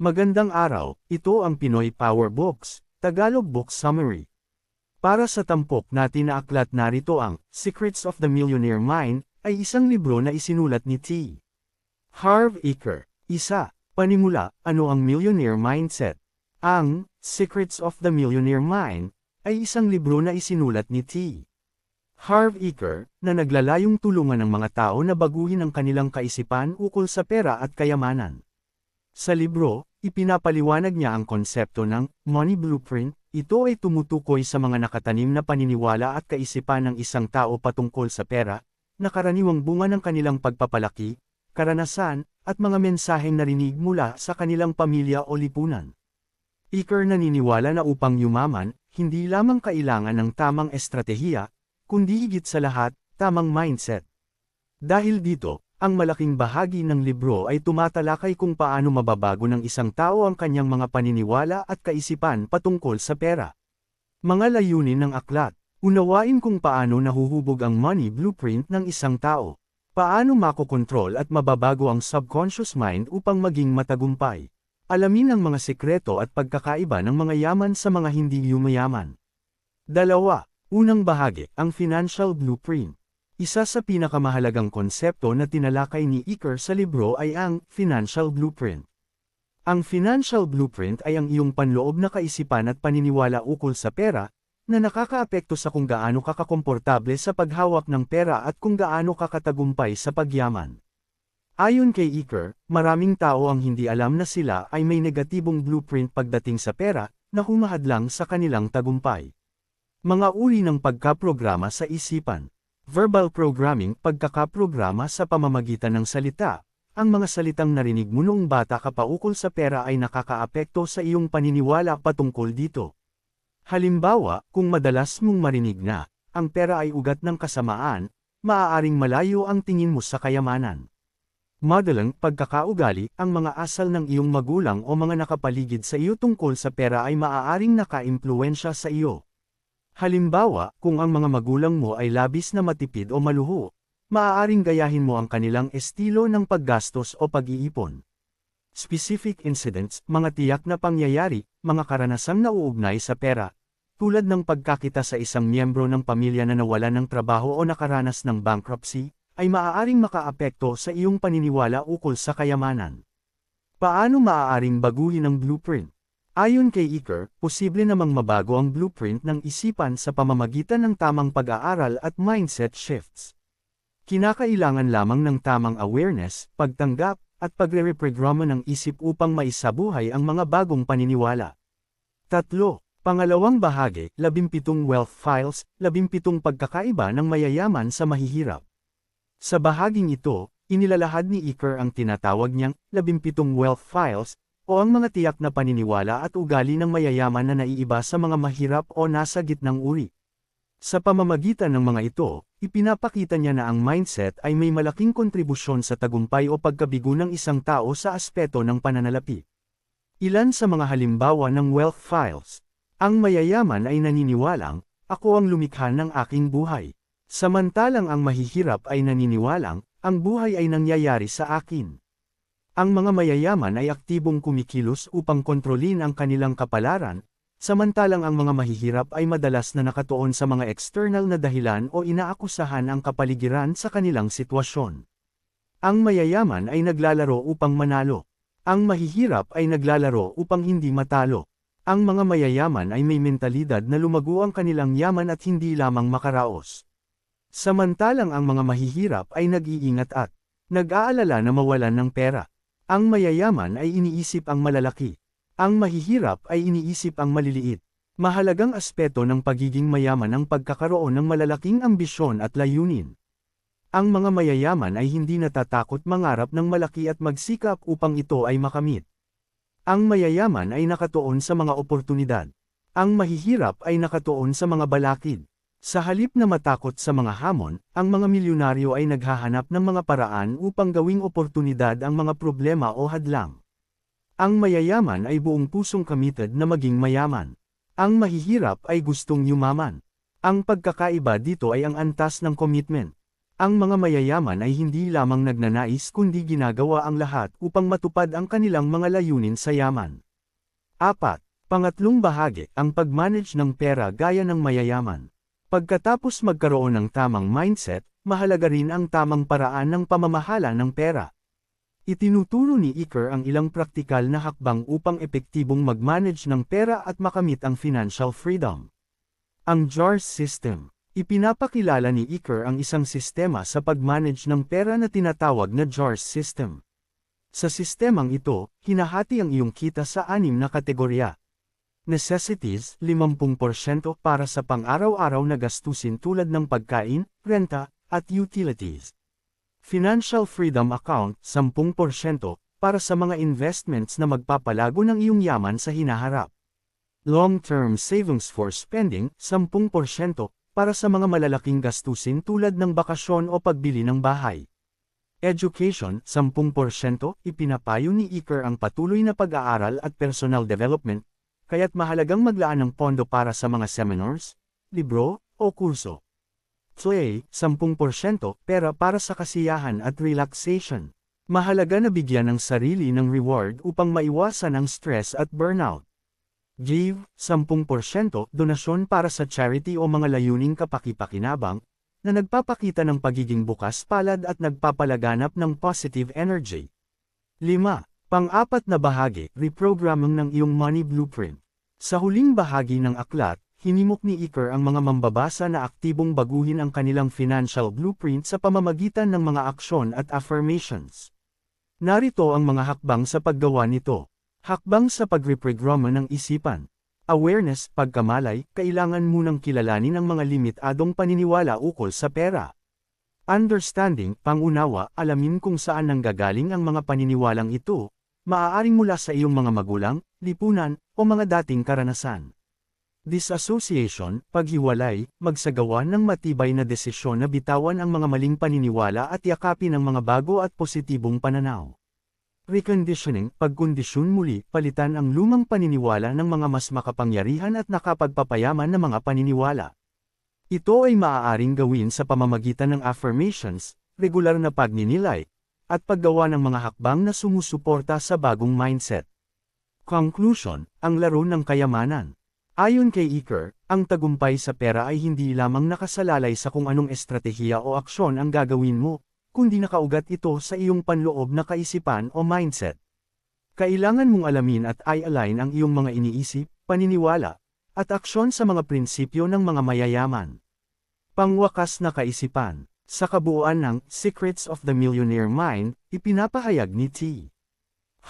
Magandang araw, ito ang Pinoy Power Books, Tagalog Book Summary. Para sa tampok natin na aklat narito ang Secrets of the Millionaire Mind, ay isang libro na isinulat ni T. Harv Eker. Isa, panimula, ano ang millionaire mindset? Ang Secrets of the Millionaire Mind ay isang libro na isinulat ni T. Harv Eker, na naglalayong tulungan ng mga tao na baguhin ang kanilang kaisipan ukol sa pera at kayamanan. Sa libro, ipinapaliwanag niya ang konsepto ng money blueprint. Ito ay tumutukoy sa mga nakatanim na paniniwala at kaisipan ng isang tao patungkol sa pera, na karaniwang bunga ng kanilang pagpapalaki, karanasan, at mga mensaheng narinig mula sa kanilang pamilya o lipunan. Iker naniniwala na upang yumaman, hindi lamang kailangan ng tamang estratehiya, kundi higit sa lahat, tamang mindset. Dahil dito, ang malaking bahagi ng libro ay tumatalakay kung paano mababago ng isang tao ang kanyang mga paniniwala at kaisipan patungkol sa pera. Mga layunin ng aklat, unawain kung paano nahuhubog ang money blueprint ng isang tao. Paano makokontrol at mababago ang subconscious mind upang maging matagumpay. Alamin ang mga sekreto at pagkakaiba ng mga yaman sa mga hindi yumayaman. Dalawa, Unang bahagi, ang Financial Blueprint. Isa sa pinakamahalagang konsepto na tinalakay ni Iker sa libro ay ang Financial Blueprint. Ang Financial Blueprint ay ang iyong panloob na kaisipan at paniniwala ukol sa pera, na nakakaapekto sa kung gaano ka kakomportable sa paghawak ng pera at kung gaano ka katagumpay sa pagyaman. Ayon kay Iker, maraming tao ang hindi alam na sila ay may negatibong blueprint pagdating sa pera, na humahadlang sa kanilang tagumpay. Mga uri ng pagkaprograma sa isipan. Verbal programming pagkakaprograma sa pamamagitan ng salita. Ang mga salitang narinig mo noong bata ka paukol sa pera ay nakakaapekto sa iyong paniniwala patungkol dito. Halimbawa, kung madalas mong marinig na, ang pera ay ugat ng kasamaan, maaaring malayo ang tingin mo sa kayamanan. Madalang pagkakaugali, ang mga asal ng iyong magulang o mga nakapaligid sa iyo tungkol sa pera ay maaaring nakaimpluensya sa iyo. Halimbawa, kung ang mga magulang mo ay labis na matipid o maluho, maaaring gayahin mo ang kanilang estilo ng paggastos o pag-iipon. Specific incidents, mga tiyak na pangyayari, mga karanasang nauugnay sa pera, tulad ng pagkakita sa isang miyembro ng pamilya na nawalan ng trabaho o nakaranas ng bankruptcy, ay maaaring makaapekto sa iyong paniniwala ukol sa kayamanan. Paano maaaring baguhin ang blueprint? Ayon kay Iker, posible namang mabago ang blueprint ng isipan sa pamamagitan ng tamang pag-aaral at mindset shifts. Kinakailangan lamang ng tamang awareness, pagtanggap, at pagre-reprograma ng isip upang maisabuhay ang mga bagong paniniwala. Tatlo, pangalawang bahagi, 17 wealth files, 17 pagkakaiba ng mayayaman sa mahihirap. Sa bahaging ito, inilalahad ni Iker ang tinatawag niyang 17 wealth files, o ang mga tiyak na paniniwala at ugali ng mayayaman na naiiba sa mga mahirap o nasa gitnang uri. Sa pamamagitan ng mga ito, ipinapakita niya na ang mindset ay may malaking kontribusyon sa tagumpay o pagkabigo ng isang tao sa aspeto ng pananalapi. Ilan sa mga halimbawa ng wealth files. Ang mayayaman ay naniniwalang, ako ang lumikha ng aking buhay. Samantalang ang mahihirap ay naniniwalang, ang buhay ay nangyayari sa akin. Ang mga mayayaman ay aktibong kumikilos upang kontrolin ang kanilang kapalaran, samantalang ang mga mahihirap ay madalas na nakatuon sa mga external na dahilan o inaakusahan ang kapaligiran sa kanilang sitwasyon. Ang mayayaman ay naglalaro upang manalo. Ang mahihirap ay naglalaro upang hindi matalo. Ang mga mayayaman ay may mentalidad na lumago ang kanilang yaman at hindi lamang makaraos. Samantalang ang mga mahihirap ay nag-iingat at nag-aalala na mawalan ng pera. Ang mayayaman ay iniisip ang malalaki. Ang mahihirap ay iniisip ang maliliit. Mahalagang aspeto ng pagiging mayaman ang pagkakaroon ng malalaking ambisyon at layunin. Ang mga mayayaman ay hindi natatakot mangarap ng malaki at magsikap upang ito ay makamit. Ang mayayaman ay nakatuon sa mga oportunidad. Ang mahihirap ay nakatuon sa mga balakid. Sa halip na matakot sa mga hamon, ang mga milyonaryo ay naghahanap ng mga paraan upang gawing oportunidad ang mga problema o hadlang. Ang mayayaman ay buong pusong committed na maging mayaman. Ang mahihirap ay gustong yumaman. Ang pagkakaiba dito ay ang antas ng commitment. Ang mga mayayaman ay hindi lamang nagnanais kundi ginagawa ang lahat upang matupad ang kanilang mga layunin sa yaman. 4. Pangatlong bahagi, ang pag-manage ng pera gaya ng mayayaman. Pagkatapos magkaroon ng tamang mindset, mahalaga rin ang tamang paraan ng pamamahala ng pera. Itinuturo ni Iker ang ilang praktikal na hakbang upang epektibong mag-manage ng pera at makamit ang financial freedom. Ang JARS System Ipinapakilala ni Iker ang isang sistema sa pag-manage ng pera na tinatawag na JARS System. Sa sistemang ito, hinahati ang iyong kita sa anim na kategorya. Necessities, 50% para sa pang-araw-araw na gastusin tulad ng pagkain, renta, at utilities. Financial Freedom Account, 10% para sa mga investments na magpapalago ng iyong yaman sa hinaharap. Long-term savings for spending, 10% para sa mga malalaking gastusin tulad ng bakasyon o pagbili ng bahay. Education, 10%, ipinapayo ni Iker ang patuloy na pag-aaral at personal development, kaya't mahalagang maglaan ng pondo para sa mga seminars, libro, o kurso. Play, 10% pera para sa kasiyahan at relaxation. Mahalaga na bigyan ng sarili ng reward upang maiwasan ang stress at burnout. Give, 10% donasyon para sa charity o mga layuning kapakipakinabang, na nagpapakita ng pagiging bukas palad at nagpapalaganap ng positive energy. 5. Pang-apat na bahagi, reprogramming ng iyong money blueprint. Sa huling bahagi ng aklat, hinimok ni Iker ang mga mambabasa na aktibong baguhin ang kanilang financial blueprint sa pamamagitan ng mga aksyon at affirmations. Narito ang mga hakbang sa paggawa nito. Hakbang sa pagreprograma ng isipan. Awareness, pagkamalay, kailangan munang kilalanin ang mga limitadong paniniwala ukol sa pera. Understanding, pangunawa, alamin kung saan nanggagaling ang mga paniniwalang ito, maaaring mula sa iyong mga magulang, lipunan, o mga dating karanasan. Disassociation, paghiwalay, magsagawa ng matibay na desisyon na bitawan ang mga maling paniniwala at yakapin ang mga bago at positibong pananaw. Reconditioning, pagkondisyon muli, palitan ang lumang paniniwala ng mga mas makapangyarihan at nakapagpapayaman na mga paniniwala. Ito ay maaaring gawin sa pamamagitan ng affirmations, regular na pagninilay, at paggawa ng mga hakbang na sumusuporta sa bagong mindset. Conclusion, ang laro ng kayamanan. Ayon kay Iker, ang tagumpay sa pera ay hindi lamang nakasalalay sa kung anong estratehiya o aksyon ang gagawin mo, kundi nakaugat ito sa iyong panloob na kaisipan o mindset. Kailangan mong alamin at i-align ang iyong mga iniisip, paniniwala, at aksyon sa mga prinsipyo ng mga mayayaman. Pangwakas na kaisipan sa kabuuan ng Secrets of the Millionaire Mind, ipinapahayag ni T.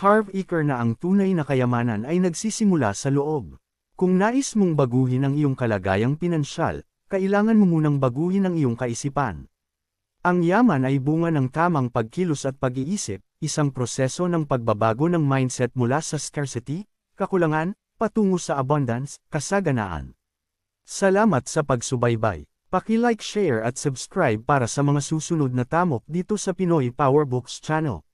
Harv Eker na ang tunay na kayamanan ay nagsisimula sa loob. Kung nais mong baguhin ang iyong kalagayang pinansyal, kailangan mo munang baguhin ang iyong kaisipan. Ang yaman ay bunga ng tamang pagkilos at pag-iisip, isang proseso ng pagbabago ng mindset mula sa scarcity, kakulangan, patungo sa abundance, kasaganaan. Salamat sa pagsubaybay. Paki-like, share at subscribe para sa mga susunod na tamok dito sa Pinoy Power Books Channel.